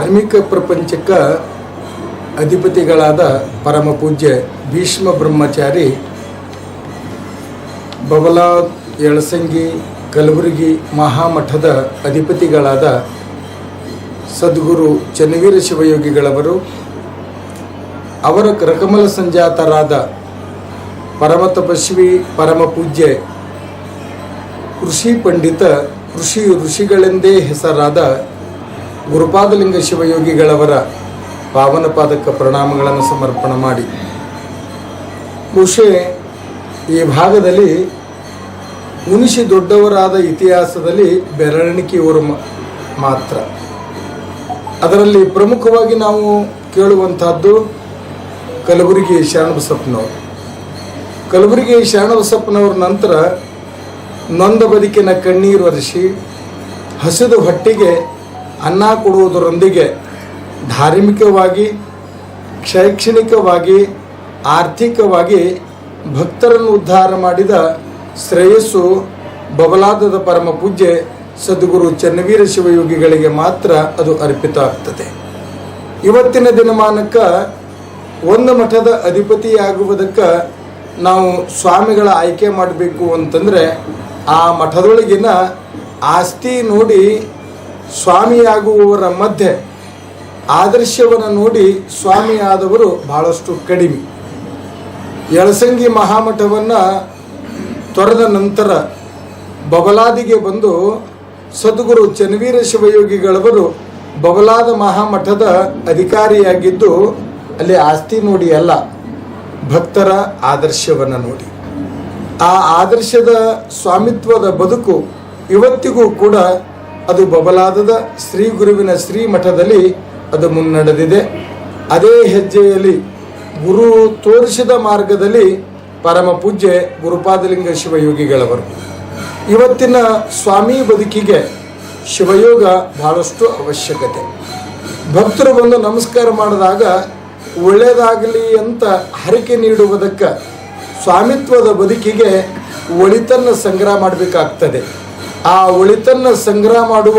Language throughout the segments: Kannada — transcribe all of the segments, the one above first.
ಧಾರ್ಮಿಕ ಪ್ರಪಂಚಕ್ಕೆ ಅಧಿಪತಿಗಳಾದ ಪರಮ ಪೂಜ್ಯ ಭೀಷ್ಮ ಬ್ರಹ್ಮಚಾರಿ ಬಬಲಾದ್ ಯಳಸಂಗಿ, ಕಲಬುರಗಿ ಮಹಾಮಠದ ಅಧಿಪತಿಗಳಾದ ಸದ್ಗುರು ಚನ್ನವೀರ ಶಿವಯೋಗಿಗಳವರು, ಅವರ ಕರಕಮಲ ಸಂಜಾತರಾದ ಪರಮ ತಪಸ್ವಿ ಪರಮ ಪೂಜ್ಯ ಕೃಷಿ ಪಂಡಿತ ಕೃಷಿ ಋಷಿಗಳೆಂದೇ ಹೆಸರಾದ ಗುರುಪಾದಲಿಂಗ ಶಿವಯೋಗಿಗಳವರ ಪಾವನ ಪಾದಕ ಪ್ರಣಾಮಗಳನ್ನು ಸಮರ್ಪಣೆ ಮಾಡಿ. ಬಹುಶಃ ಈ ಭಾಗದಲ್ಲಿ ಮುನಿಷಿ ದೊಡ್ಡವರಾದ ಇತಿಹಾಸದಲ್ಲಿ ಬೆರಳಿಕೆಯವರು ಮಾತ್ರ. ಅದರಲ್ಲಿ ಪ್ರಮುಖವಾಗಿ ನಾವು ಕೇಳುವಂತಹದ್ದು ಕಲಬುರಗಿ ಶರಣಬಸಪ್ಪನವರು. ಕಲಬುರಗಿ ಶರಣಬಸಪ್ಪನವ್ರ ನಂತರ ನೊಂದ ಬದುಕಿನ ಕಣ್ಣೀರು ಒರೆಸಿ ಹಸಿದು ಹೊಟ್ಟೆಗೆ ಅನ್ನ ಕೊಡುವುದರೊಂದಿಗೆ ಧಾರ್ಮಿಕವಾಗಿ, ಶೈಕ್ಷಣಿಕವಾಗಿ, ಆರ್ಥಿಕವಾಗಿ ಭಕ್ತರನ್ನು ಉದ್ಧಾರ ಮಾಡಿದ ಶ್ರೇಯಸ್ಸು ಬಬಲಾದದ ಪರಮ ಪೂಜ್ಯ ಸದ್ಗುರು ಚನ್ನವೀರ ಶಿವಯೋಗಿಗಳಿಗೆ ಮಾತ್ರ ಅದು ಅರ್ಪಿತ ಆಗ್ತದೆ. ಇವತ್ತಿನ ದಿನಮಾನಕ್ಕೆ ಒಂದು ಮಠದ ಅಧಿಪತಿಯಾಗುವುದಕ್ಕೆ ನಾವು ಸ್ವಾಮಿಗಳ ಆಯ್ಕೆ ಮಾಡಬೇಕು ಅಂತಂದರೆ ಆ ಮಠದೊಳಗಿನ ಆಸ್ತಿ ನೋಡಿ ಸ್ವಾಮಿಯಾಗುವವರ ಮಧ್ಯೆ ಆದರ್ಶವನ್ನು ನೋಡಿ ಸ್ವಾಮಿಯಾದವರು ಬಹಳಷ್ಟು ಕಡಿಮೆ. ಯಳಸಂಗಿ ಮಹಾಮಠವನ್ನು ತೊರೆದ ನಂತರ ಬಬಲಾದಿಗೆ ಬಂದು ಸದ್ಗುರು ಚನ್ವೀರ ಶಿವಯೋಗಿಗಳವರು ಬಬಲಾದ ಮಹಾಮಠದ ಅಧಿಕಾರಿಯಾಗಿದ್ದು ಅಲ್ಲಿ ಆಸ್ತಿ ನೋಡಿ ಅಲ್ಲ, ಭಕ್ತರ ಆದರ್ಶವನ್ನು ನೋಡಿ. ಆ ಆದರ್ಶದ ಸ್ವಾಮಿತ್ವದ ಬದುಕು ಇವತ್ತಿಗೂ ಕೂಡ ಅದು ಬಬಲಾದದ ಶ್ರೀ ಗುರುವಿನ ಶ್ರೀ ಮಠದಲ್ಲಿ ಅದು ಮುನ್ನಡೆದಿದೆ. ಅದೇ ಹೆಜ್ಜೆಯಲ್ಲಿ ಗುರು ತೋರಿಸಿದ ಮಾರ್ಗದಲ್ಲಿ ಪರಮ ಪೂಜ್ಯ ಗುರುಪಾದಲಿಂಗ ಶಿವಯೋಗಿಗಳವರು. ಇವತ್ತಿನ ಸ್ವಾಮಿ ಬದುಕಿಗೆ ಶಿವಯೋಗ ಬಹಳಷ್ಟು ಅವಶ್ಯಕತೆ. ಭಕ್ತರು ಬಂದು ನಮಸ್ಕಾರ ಮಾಡಿದಾಗ ಒಳ್ಳೆಯದಾಗಲಿ ಅಂತ ಹರಕೆ ನೀಡುವುದಕ್ಕೆ ಸ್ವಾಮಿತ್ವದ ಬದುಕಿಗೆ ಒಳಿತನ್ನು ಸಂಗ್ರಹ ಮಾಡಬೇಕಾಗ್ತದೆ. ಆ ಒಳಿತನ್ನು ಸಂಗ್ರಹ ಮಾಡುವ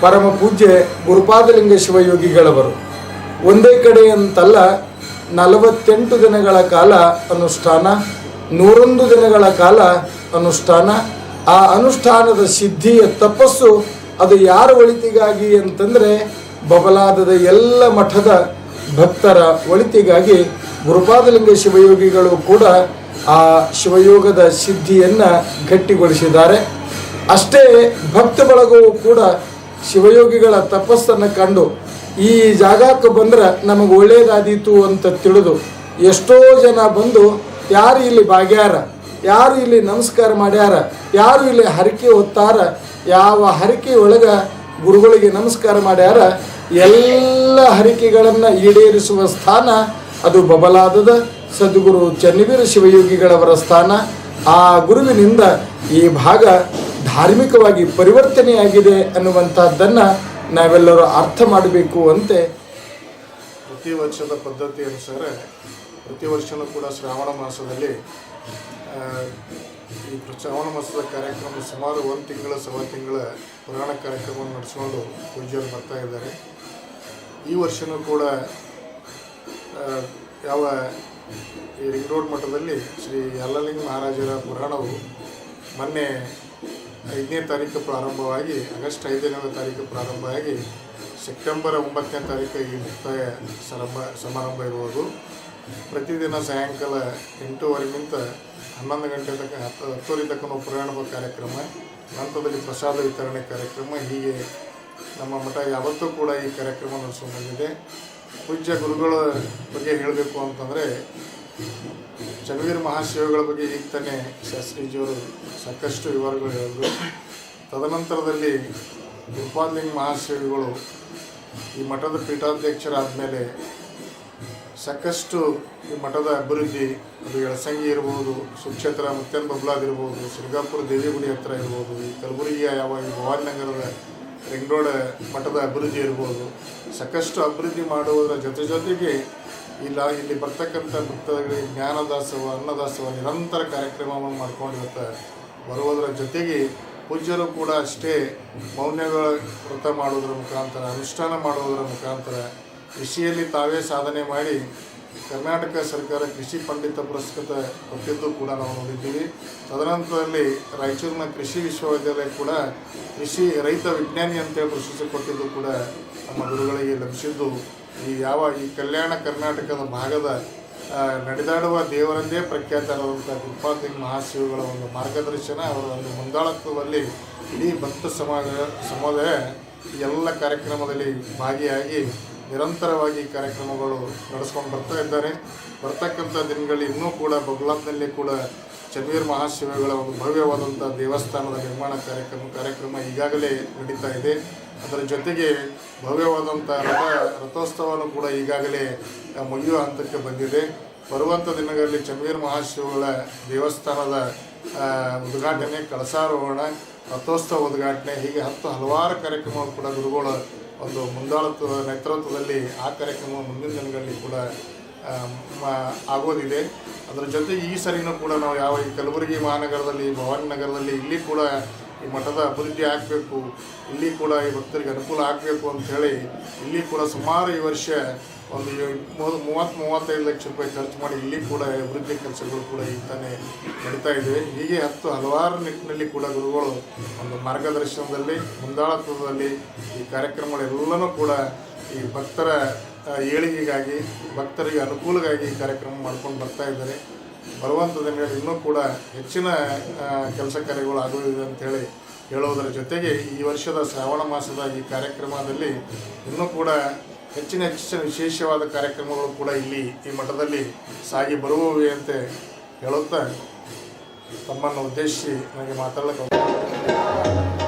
ಪರಮ ಪೂಜ್ಯ ಗುರುಪಾದಲಿಂಗ ಶಿವಯೋಗಿಗಳವರು. ಒಂದೇ ಕಡೆ ಅಂತಲ್ಲ ನಲವತ್ತೆಂಟು ದಿನಗಳ ಕಾಲ ಅನುಷ್ಠಾನ, ನೂರೊಂದು ದಿನಗಳ ಕಾಲ ಅನುಷ್ಠಾನ. ಆ ಅನುಷ್ಠಾನದ ಸಿದ್ಧಿಯ ತಪಸ್ಸು ಅದು ಯಾರ ಒಳಿತಿಗಾಗಿ ಅಂತಂದರೆ ಬಬಲಾದದ ಎಲ್ಲ ಮಠದ ಭಕ್ತರ ಒಳಿತಿಗಾಗಿ ಗುರುಪಾದಲಿಂಗ ಶಿವಯೋಗಿಗಳು ಕೂಡ ಆ ಶಿವಯೋಗದ ಸಿದ್ಧಿಯನ್ನು ಗಟ್ಟಿಗೊಳಿಸಿದ್ದಾರೆ. ಅಷ್ಟೇ ಭಕ್ತ ಬಳಗವು ಕೂಡ ಶಿವಯೋಗಿಗಳ ತಪಸ್ಸನ್ನು ಕಂಡು ಈ ಜಾಗಕ್ಕೆ ಬಂದ್ರೆ ನಮಗೆ ಒಳ್ಳೇದಾದೀತು ಅಂತ ತಿಳಿದು ಎಷ್ಟೋ ಜನ ಬಂದು ಯಾರು ಇಲ್ಲಿ ಬಾಗ್ಯಾರ ಯಾರು ಇಲ್ಲಿ ನಮಸ್ಕಾರ ಮಾಡ್ಯಾರ, ಯಾರು ಇಲ್ಲಿ ಹರಕೆ ಹೊತ್ತಾರ, ಯಾವ ಹರಕೆ ಒಳಗೆ ಗುರುಗಳಿಗೆ ನಮಸ್ಕಾರ ಮಾಡ್ಯಾರ, ಎಲ್ಲ ಹರಿಕೆಗಳನ್ನು ಈಡೇರಿಸುವ ಸ್ಥಾನ ಅದು ಬಬಲಾದದ ಸದ್ಗುರು ಚನ್ನವೀರ ಶಿವಯೋಗಿಗಳವರ ಸ್ಥಾನ. ಆ ಗುರುವಿನಿಂದ ಈ ಭಾಗ ಧಾರ್ಮಿಕವಾಗಿ ಪರಿವರ್ತನೆಯಾಗಿದೆ ಅನ್ನುವಂಥದ್ದನ್ನು ನಾವೆಲ್ಲರೂ ಅರ್ಥ ಮಾಡಬೇಕು ಅಂತೆ. ಪ್ರತಿ ವರ್ಷದ ಪದ್ಧತಿ ಅನುಸಾರ ಪ್ರತಿ ವರ್ಷವೂ ಕೂಡ ಶ್ರಾವಣ ಮಾಸದಲ್ಲಿ ಈ ಶ್ರಾವಣ ಮಾಸದ ಕಾರ್ಯಕ್ರಮ ಸುಮಾರು ಒಂದು ತಿಂಗಳ, ಸವಾ ತಿಂಗಳ ಪುರಾಣ ಕಾರ್ಯಕ್ರಮವನ್ನು ನಡೆಸ್ಕೊಂಡು ಪೂಜ್ಯರು ಬರ್ತಾ ಇದ್ದಾರೆ. ಈ ವರ್ಷವೂ ಕೂಡ ಯಾವ ಈ ರಿಂಗ್ ರೋಡ್ ಮಠದಲ್ಲಿ ಶ್ರೀ ಯಲ್ಲಲಿಂಗ ಮಹಾರಾಜರ ಪುರಾಣವು ಮೊನ್ನೆ ಐದನೇ ತಾರೀಕು ಪ್ರಾರಂಭವಾಗಿ, ಆಗಸ್ಟ್ ಐದನೇ ತಾರೀಕು ಪ್ರಾರಂಭವಾಗಿ, ಸೆಪ್ಟೆಂಬರ್ ಒಂಬತ್ತನೇ ತಾರೀಕು ಈ ಮುಕ್ತಾಯ ಸರಂಭ, ಸಮಾರಂಭ ಇರುವುದು. ಪ್ರತಿದಿನ ಸಾಯಂಕಾಲ ಎಂಟೂವರೆಗಿಂತ ಹನ್ನೊಂದು ಗಂಟೆ ತನಕ ಹತ್ತು, ಹತ್ತುವರೆ ತನಕ ಪ್ರಯಾಣ ಕಾರ್ಯಕ್ರಮ ನಂತರದಲ್ಲಿ ಪ್ರಸಾದ ವಿತರಣೆ ಕಾರ್ಯಕ್ರಮ, ಹೀಗೆ ನಮ್ಮ ಮಠ ಯಾವತ್ತೂ ಕೂಡ ಈ ಕಾರ್ಯಕ್ರಮ ನಡೆಸ್ಕೊಂಡು ಬಂದಿದೆ. ಪೂಜ್ಯ ಗುರುಗಳ ಬಗ್ಗೆ ಹೇಳಬೇಕು ಅಂತಂದರೆ ಚನ್ನವೀರ ಮಹಾಶಿವಗಳ ಬಗ್ಗೆ ಈಗ ತಾನೇ ಶಾಸ್ತ್ರೀಜಿಯವರು ಸಾಕಷ್ಟು ವಿವರಗಳು ಹೇಳಿದ್ರು. ತದನಂತರದಲ್ಲಿ ಗುರುಪಾದಲಿಂಗ ಮಹಾಶಿವಗಳು ಈ ಮಠದ ಪೀಠಾಧ್ಯಕ್ಷರಾದ ಮೇಲೆ ಸಾಕಷ್ಟು ಈ ಮಠದ ಅಭಿವೃದ್ಧಿ, ಅದು ಎಳಸಂಗಿ ಇರ್ಬೋದು, ಸುಕ್ಷೇತ್ರ ಮುತ್ಯನ್ ಬಬ್ಲಾದ್ ಇರ್ಬೋದು, ಸಿರ್ಗಾಪುರ ದೇವಿಗುಡಿ ಹತ್ರ ಇರ್ಬೋದು, ಈ ಕಲಬುರಗಿಯ ಯಾವಾಗ ಈ ಭವಾನಿ ನಗರದ ರಿಂಗ್ ರೋಡ್ ಮಠದ ಅಭಿವೃದ್ಧಿ ಇರ್ಬೋದು, ಸಾಕಷ್ಟು ಅಭಿವೃದ್ಧಿ ಮಾಡುವುದರ ಜೊತೆ ಜೊತೆಗೆ ಇಲ್ಲ, ಇಲ್ಲಿ ಬರ್ತಕ್ಕಂಥ ಭಕ್ತಗಳಿಗೆ ಜ್ಞಾನದಾಸೋಹ ಅನ್ನದಾಸವ ನಿರಂತರ ಕಾರ್ಯಕ್ರಮವನ್ನು ಮಾಡ್ಕೊಂಡು ಇವತ್ತು ಬರುವುದರ ಜೊತೆಗೆ ಪೂಜ್ಯರು ಕೂಡ ಅಷ್ಟೇ ಮೌನ್ಯಗಳ ವ್ರತ ಮಾಡುವುದರ ಮುಖಾಂತರ, ಅನುಷ್ಠಾನ ಮಾಡುವುದರ ಮುಖಾಂತರ, ಕೃಷಿಯಲ್ಲಿ ತಾವೇ ಸಾಧನೆ ಮಾಡಿ ಕರ್ನಾಟಕ ಸರ್ಕಾರ ಕೃಷಿ ಪಂಡಿತ ಪುರಸ್ಕೃತ ಕೊಟ್ಟಿದ್ದು ಕೂಡ ನಾವು ನೋಡಿದ್ದೀವಿ. ತದನಂತರದಲ್ಲಿ ರಾಯಚೂರಿನ ಕೃಷಿ ವಿಶ್ವವಿದ್ಯಾಲಯ ಕೂಡ ಕೃಷಿ ರೈತ ವಿಜ್ಞಾನಿ ಅಂತೇಳಿ ಪ್ರಶಸ್ತಿ ಕೊಟ್ಟಿದ್ದು ಕೂಡ ನಮ್ಮ ಗುರುಗಳಿಗೆ ಲಭಿಸಿದ್ದು. ಈ ಯಾವ ಈ ಕಲ್ಯಾಣ ಕರ್ನಾಟಕದ ಭಾಗದ ನಡೆದಾಡುವ ದೇವರಂದೇ ಪ್ರಖ್ಯಾತರಾದಂಥ ಕೃಪಾಸಿಂಗ್ ಮಹಾಶಿವಗಳ ಒಂದು ಮಾರ್ಗದರ್ಶನ ಅವರ ಒಂದು ಮುಂದಾಳತ್ವದಲ್ಲಿ ಇಡೀ ಭಕ್ತ ಸಮಾಜ, ಸಮುದಾಯ ಎಲ್ಲ ಕಾರ್ಯಕ್ರಮದಲ್ಲಿ ಭಾಗಿಯಾಗಿ ನಿರಂತರವಾಗಿ ಕಾರ್ಯಕ್ರಮಗಳು ನಡೆಸ್ಕೊಂಡು ಬರ್ತಾ ಇದ್ದಾರೆ. ಬರ್ತಕ್ಕಂಥ ದಿನಗಳು ಇನ್ನೂ ಕೂಡ ಬಗ್ಲಾಬ್ನಲ್ಲಿ ಕೂಡ ಚನ್ನವೀರ್ ಮಹಾಶಿವಗಳ ಒಂದು ಭವ್ಯವಾದಂಥ ದೇವಸ್ಥಾನದ ನಿರ್ಮಾಣ ಕಾರ್ಯಕ್ರಮ ಕಾರ್ಯಕ್ರಮ ಈಗಾಗಲೇ ನಡೀತಾ ಇದೆ. ಅದರ ಜೊತೆಗೆ ಭವ್ಯವಾದಂಥ ರಥ ರಥೋತ್ಸವನೂ ಕೂಡ ಈಗಾಗಲೇ ಮುಗಿಯುವ ಹಂತಕ್ಕೆ ಬಂದಿದೆ. ಬರುವಂಥ ದಿನಗಳಲ್ಲಿ ಚಮೀರ್ ಮಹಾಶಿವಗಳ ದೇವಸ್ಥಾನದ ಉದ್ಘಾಟನೆ, ಕಳಸಾರೋಹಣ, ರಥೋತ್ಸವ ಉದ್ಘಾಟನೆ, ಹೀಗೆ ಹತ್ತು ಹಲವಾರು ಕಾರ್ಯಕ್ರಮಗಳು ಕೂಡ ಗುರುಗಳ ಒಂದು ಮುಂದಾಳತ್ವ ನೇತೃತ್ವದಲ್ಲಿ ಆ ಕಾರ್ಯಕ್ರಮ ಮುಂದಿನ ದಿನಗಳಲ್ಲಿ ಕೂಡ ಆಗೋದಿದೆ. ಅದರ ಜೊತೆಗೆ ಈ ಸರಿನೂ ಕೂಡ ನಾವು ಯಾವ ಈ ಕಲಬುರಗಿ ಮಹಾನಗರದಲ್ಲಿ, ಭವಾನಿ ನಗರದಲ್ಲಿ ಇಲ್ಲಿ ಕೂಡ ಈ ಮಠದ ಅಭಿವೃದ್ಧಿ ಆಗಬೇಕು, ಇಲ್ಲಿ ಕೂಡ ಈ ಭಕ್ತರಿಗೆ ಅನುಕೂಲ ಆಗಬೇಕು ಅಂತ ಹೇಳಿ ಇಲ್ಲಿ ಕೂಡ ಸುಮಾರು ಈ ವರ್ಷ ಒಂದು ಮೂವತ್ತು, ಮೂವತ್ತೈದು ಲಕ್ಷ ರೂಪಾಯಿ ಖರ್ಚು ಮಾಡಿ ಇಲ್ಲಿ ಕೂಡ ಅಭಿವೃದ್ಧಿ ಕೆಲಸಗಳು ಕೂಡ ಈಗ ತಾನೇ ನಡೀತಾ ಇದೆ ಹೀಗೆ ಹತ್ತು ಹಲವಾರು ನಿಟ್ಟಿನಲ್ಲಿ ಕೂಡ ಗುರುಗಳು ಒಂದು ಮಾರ್ಗದರ್ಶನದಲ್ಲಿ, ಮುಂದಾಳತ್ವದಲ್ಲಿ ಈ ಕಾರ್ಯಕ್ರಮಗಳೆಲ್ಲನೂ ಕೂಡ ಈ ಭಕ್ತರ ಏಳಿಗೆಗಾಗಿ, ಭಕ್ತರಿಗೆ ಅನುಕೂಲಗಾಗಿ ಕಾರ್ಯಕ್ರಮ ಮಾಡ್ಕೊಂಡು ಬರ್ತಾ ಇದ್ದಾರೆ. ಬರುವಂಥ ದಿನಗಳಲ್ಲಿ ಇನ್ನೂ ಕೂಡ ಹೆಚ್ಚಿನ ಕೆಲಸ ಕಾರ್ಯಗಳು ಆಗುವುದಿದೆ ಅಂತೇಳಿ ಹೇಳೋದರ ಜೊತೆಗೆ ಈ ವರ್ಷದ ಶ್ರಾವಣ ಮಾಸದ ಈ ಕಾರ್ಯಕ್ರಮದಲ್ಲಿ ಇನ್ನೂ ಕೂಡ ಹೆಚ್ಚಿನ ಹೆಚ್ಚಿನ ವಿಶೇಷವಾದ ಕಾರ್ಯಕ್ರಮಗಳು ಕೂಡ ಇಲ್ಲಿ ಈ ಮಠದಲ್ಲಿ ಸಾಗಿ ಬರುವವೆ ಅಂತ ಹೇಳುತ್ತಾ ತಮ್ಮನ್ನು ಉದ್ದೇಶಿಸಿ ನನಗೆ ಮಾತಾಡಲಿಕ್ಕೆ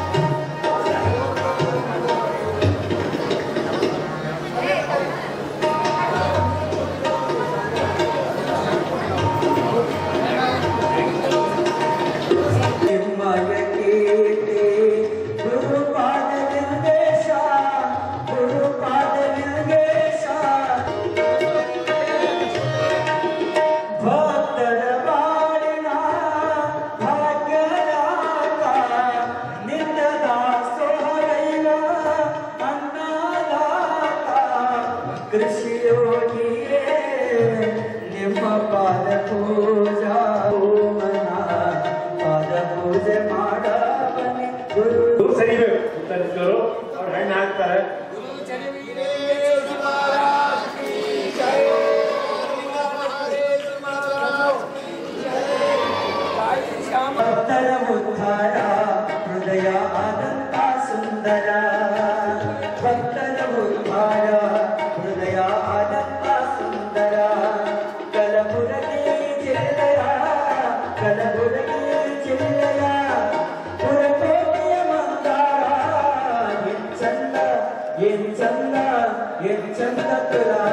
ಉತ್ತರಿಸಿದವರು ಅವ್ರು ಹಣ್ಣು ಹಾಕ್ತಾರೆ ಭಕ್ತರ ಉದ್ಧಾರ ಹೃದಯ ಆನಂದ ಸುಂದರ ಭಕ್ತರ ಉದ್ಧಾರ ಹೃದಯ ಆನಂದ ಸುಂದರ ಕಲಬುರಗಿ ಜಿಲ್ಲೆಯ ಕಲಬುರಗಿ Thank you.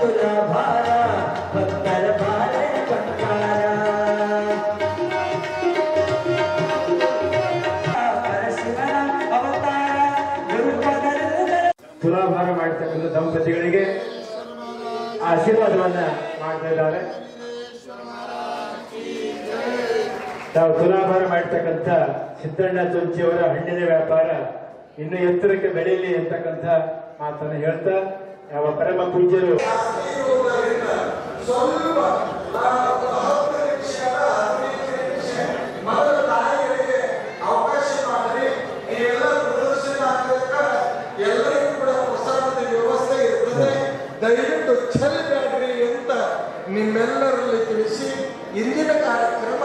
ತುಲಾಭಾರ ಭಕ್ತರ ಬಾಳೆ ಬಂಗಾರ ಪರಶಿವನ ಅವತಾರ ಗುರುಪದರದ ತುಲಾಭಾರ ಮಾಡ್ತಕ್ಕಂಥ ದಂಪತಿಗಳಿಗೆ ಆಶೀರ್ವಾದವನ್ನ ಮಾಡ್ತಾ ಇದ್ದಾರೆ ತಾವು ತುಲಾಭಾರ ಮಾಡ್ತಕ್ಕಂಥ ಸಿದ್ದಣ್ಣ ತುಂಚಿಯವರ ಹಣ್ಣಿನ ವ್ಯಾಪಾರ ಇನ್ನು ಎತ್ತರಕ್ಕೆ ಬೆಳೆಯಲಿ ಅಂತಕ್ಕಂಥ ಮಾತನ್ನು ಹೇಳ್ತಾ, ಯಾವ ಪರಮ ಪೂಜ್ಯರು. ದಯವಿಟ್ಟು ಅಂತ ನಿಮ್ಮೆಲ್ಲರಲ್ಲಿ ತಿಳಿಸಿ, ಇಂದಿನ ಕಾರ್ಯಕ್ರಮ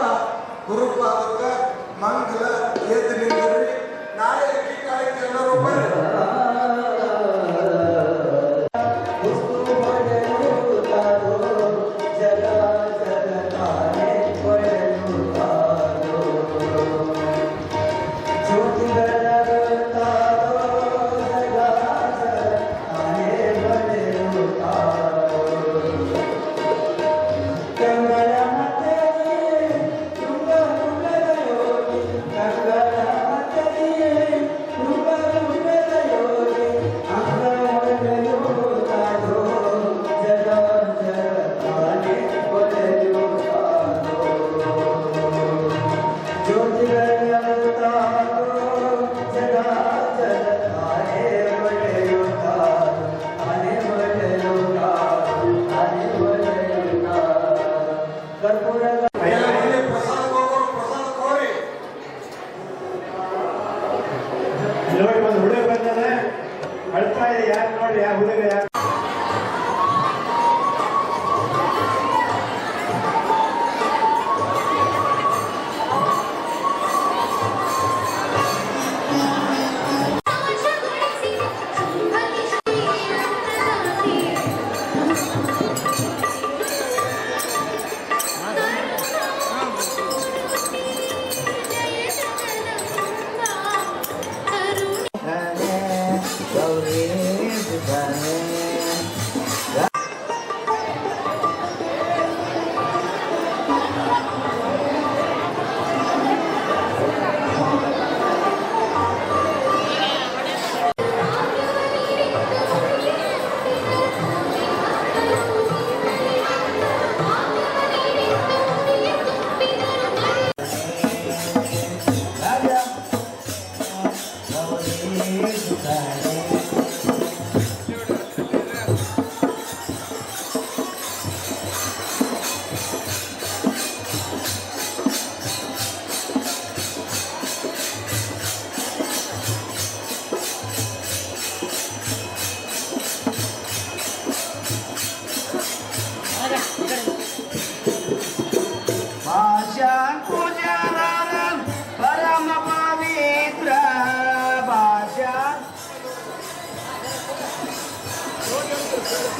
ಗುರುಪಾದಕ ಮಂಗಲ